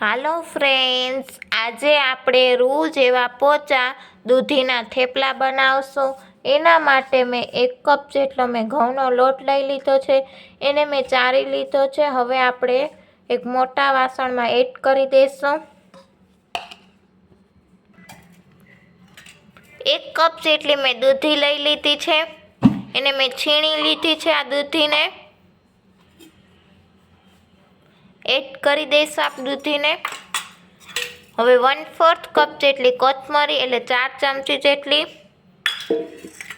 હાલો friends, આજે આપણે રૂ જેવા પોચા દૂધીના થેપલા બનાવશું. એના માટે મેં એક કપ જેટલો મેં ઘઉંનો લોટ લઈ લીધો છે, એને મેં ચારી લીધો છે. હવે આપણે એક મોટા વાસણમાં એડ કરી દઈશું એક કપ જેટલી મેં દૂધી લઈ લીધી છે, એને મેં છીણી લીધી છે આ દૂધીને. એડ કરી દઈશું આપ દૂધીને હવે વન ફોર્થ કપ જેટલી કોથમરી, એટલે ચાર ચમચી જેટલી,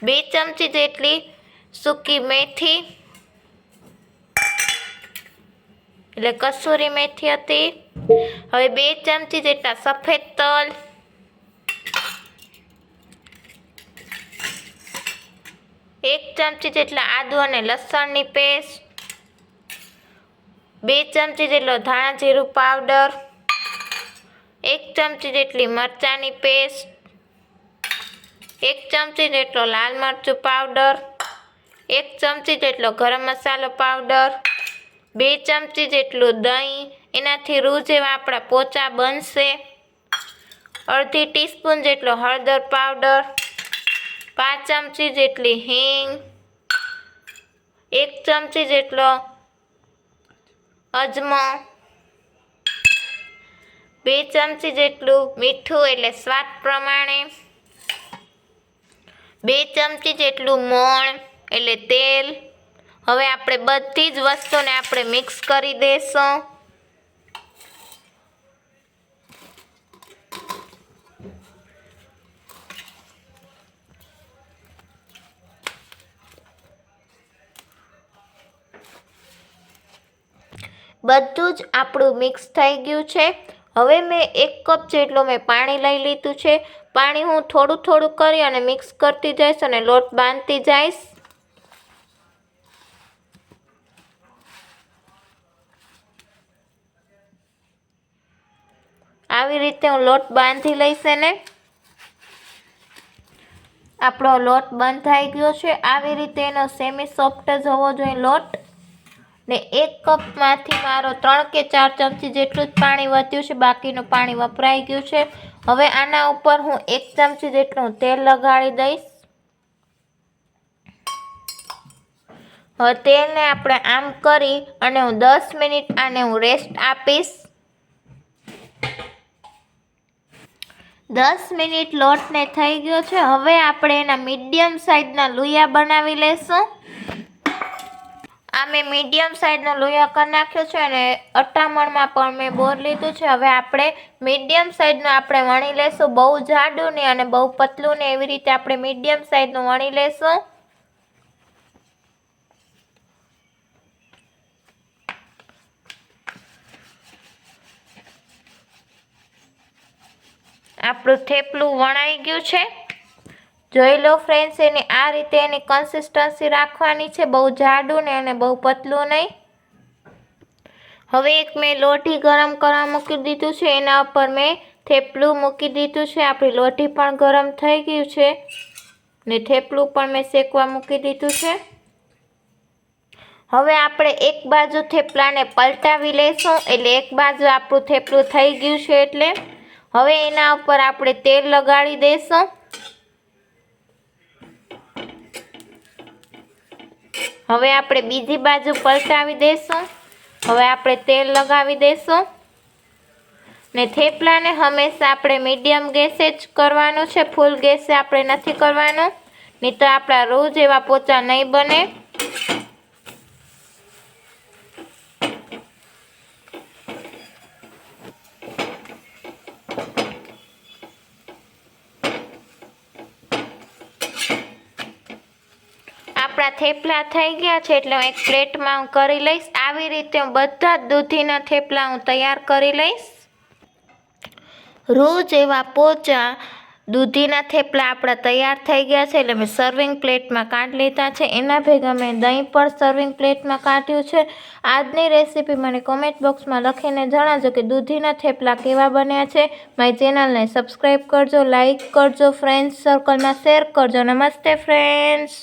બે ચમચી જેટલી સૂકી મેથી, એટલે કસૂરી મેથી હતી. હવે બે ચમચી જેટલા સફેદ તલ, એક ચમચી જેટલા આદુ અને લસણની પેસ્ટ બે ચમચી જેટલો ધાણા જીરું પાવડર, એક ચમચી જેટલી મરચાંની પેસ્ટ, એક ચમચી જેટલો લાલ મરચું પાવડર, એક ચમચી જેટલો ગરમ મસાલો પાવડર, બે ચમચી જેટલું દહીં. એનાથી રૂ જેવા આપણા પોચા બનશે. અડધી ટીસ્પૂન જેટલો હળદર પાવડર, પાંચ ચમચી જેટલી હિંગ, એક ચમચી જેટલો અજમો. બે ચમચી જેટલું મીઠું એટલે સ્વાદ પ્રમાણે. બે ચમચી જેટલું મોણ એટલે તેલ. હવે આપણે બધી જ વસ્તુને આપણે મિક્સ કરી દઈશું બધું જ આપણું મિક્સ થઈ ગયું છે. હવે મેં એક કપ જેટલું મેં પાણી લઈ લીધું છે. પાણી હું થોડું થોડું કરી અને મિક્સ કરતી જઈશ અને લોટ બાંધતી જઈશ. આવી રીતે હું લોટ બાંધી લઈશ એને. આપણો લોટ બંધ થઈ ગયો છે. આવી રીતે એનો સેમી સોફ્ટ જ હોવો જોઈએ લોટ. ને એક કપમાંથી મારો ત્રણ કે ચાર ચમચી જેટલું જ પાણી વધ્યું છે, બાકીનું પાણી વપરાઈ ગયું છે. હવે આના ઉપર હું એક ચમચી જેટલું તેલ લગાડી દઈશ. હવે તેલને આપણે આમ કરી અને હું દસ મિનિટ આને હું રેસ્ટ આપીશ. દસ મિનિટ લોટને થઈ ગયો છે. હવે આપણે એના મીડિયમ સાઇઝના લુયા બનાવી લઈશું આ મેં મીડિયમ સાઇઝનો લોયા કરી નાખ્યો છે અને અટામણમાં પણ મેં બોર લીધું છે. હવે આપણે મીડિયમ સાઇઝનું આપણે વણી લેશું. બહુ જાડું નહીં અને બહુ પતલું ને એવી રીતે આપણે મીડિયમ સાઇઝનું વણી લેશું. આપણું થેપલું વણાઈ ગયું છે. જોઈ લો ફ્રેન્ડ્સ એની આ રીતે એની કન્સિસ્ટન્સી રાખવાની છે. બહુ જાડું ને અને બહુ પતલું નહીં. હવે એક મેં લોટી ગરમ કરવા મૂકી દીધું છે. એના ઉપર મેં થેપલું મૂકી દીધું છે. આપણી લોટી પણ ગરમ થઈ ગયું છે ને થેપલું પણ મેં શેકવા મૂકી દીધું છે. હવે આપણે એક બાજુ થેપલાને પલટાવી લઈશું એટલે એક બાજુ આપણું થેપલું થઈ ગયું છે એટલે. હવે એના ઉપર આપણે તેલ લગાડી દઈશું હવે આપણે બીજી બાજુ પલટાવી દઈશું હવે આપણે તેલ લગાવી દઈશું ને થેપલાને હંમેશા આપણે મીડિયમ ગેસે જ કરવાનું છે. ફૂલ ગેસે આપણે નથી કરવાનું. નહીં તો આપણા રોજ એવા પોચા નહીં બને. આપણા થેપલા થઈ ગયા છે એટલે હું એક પ્લેટમાં હું કરી લઈશ. આવી રીતે હું બધા જ દૂધીના થેપલા હું તૈયાર કરી લઈશ. રોજ એવા પોચા દૂધીના થેપલા આપણા તૈયાર થઈ ગયા છે એટલે મેં સર્વિંગ પ્લેટમાં કાઢી લીધા છે. એના ભેગા મેં દહીં પણ સર્વિંગ પ્લેટમાં કાઢ્યું છે. આજની રેસીપી મને કોમેન્ટ બોક્સમાં લખીને જણાવજો કે દૂધીના થેપલા કેવા બન્યા છે. મારી ચેનલને સબસ્ક્રાઈબ કરજો લાઈક કરજો ફ્રેન્ડ્સ સર્કલમાં શેર કરજો. નમસ્તે ફ્રેન્ડ્સ